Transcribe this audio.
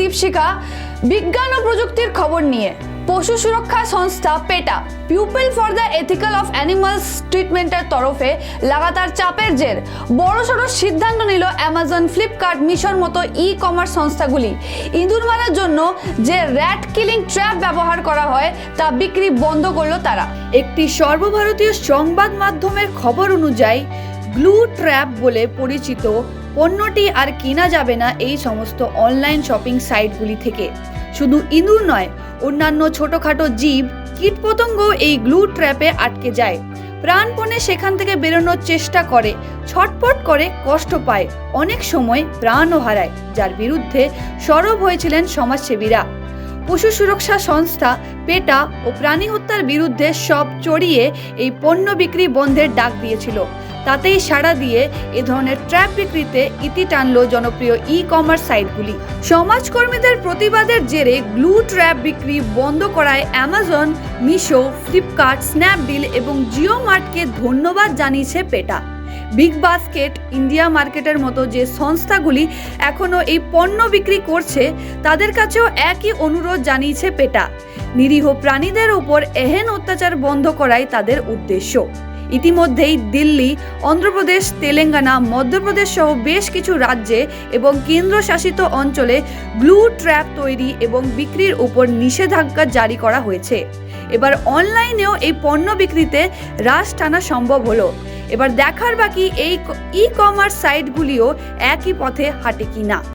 দীপশিখা। বিজ্ঞান ও প্রযুক্তির খবর নিয়ে। পশু সুরক্ষা সংস্থা PETA people for the ethical of animals ট্রিটমেন্টের তরফে লাগাতার চাপের জের। বড়সড় সিদ্ধান্ত নিল অ্যামাজন ফ্লিপকার্ট মিশন মতো ই কমার্স সংস্থাগুলি। ইঁদুর মারার জন্য যে র্যাট কিলিং ট্র্যাপ ব্যবহার করা হয়, তা বিক্রি বন্ধ করল তারা। একটি সর্বভারতীয় সংবাদ মাধ্যমের খবর অনুযায়ী গ্লু ট্র্যাপ বলে পরিচিত পণ্যটি আর কেনা যাবে না এই সমস্ত অনলাইন শপিং সাইটগুলি থেকে। শুধু ইঁদুর নয়, অন্যান্য ছোটোখাটো জীব, কীটপতঙ্গ এই গ্লু ট্র্যাপে আটকে যায়। প্রাণপণে সেখান থেকে বেরোনোর চেষ্টা করে ছটপট করে, কষ্ট পায়। অনেক সময় প্রাণও হারায়, যার বিরুদ্ধে সরব হয়েছিলেন সমাজসেবীরা। পশু সুরক্ষা সংস্থা, পেটা ও প্রাণী হত্যার বিরুদ্ধে সব চড়িয়ে এই পণ্য বিক্রি বন্ধের ডাক দিয়েছিল। তাতেই সাড়া দিয়ে এ ধরনের ট্র্যাপ বিক্রিতে ইতি টানলো জনপ্রিয় ই কমার্স সাইটগুলি সমাজকর্মীদের প্রতিবাদের জেরে গ্লু ট্র্যাপ বিক্রি বন্ধ করায় অ্যামাজন মিশো ফ্লিপকার্ট স্ন্যাপডিল এবং জিও মার্টকে ধন্যবাদ জানিয়েছে পেটা। বিগ বাস্কেট ইন্ডিয়া মার্কেটের মতো যে সংস্থাগুলি এখনও এই পণ্য বিক্রি করছে, তাদের কাছেও একই অনুরোধ জানিয়েছে পেটা। নিরীহ প্রাণীদের ওপর এহেন অত্যাচার বন্ধ করাই তাদের উদ্দেশ্য। ইতিমধ্যেই দিল্লি, অন্ধ্রপ্রদেশ, তেলেঙ্গানা, মধ্যপ্রদেশ সহ বেশ কিছু রাজ্যে এবং কেন্দ্রশাসিত অঞ্চলে ব্লু ট্র্যাপ তৈরি এবং বিক্রির উপর নিষেধাজ্ঞা জারি করা হয়েছে। এবার অনলাইনেও এই পণ্য বিক্রিতে হ্রাস টানা সম্ভব হলো। এবার দেখার বাকি এই ই কমার্স সাইটগুলিও একই পথে হাঁটে কিনা।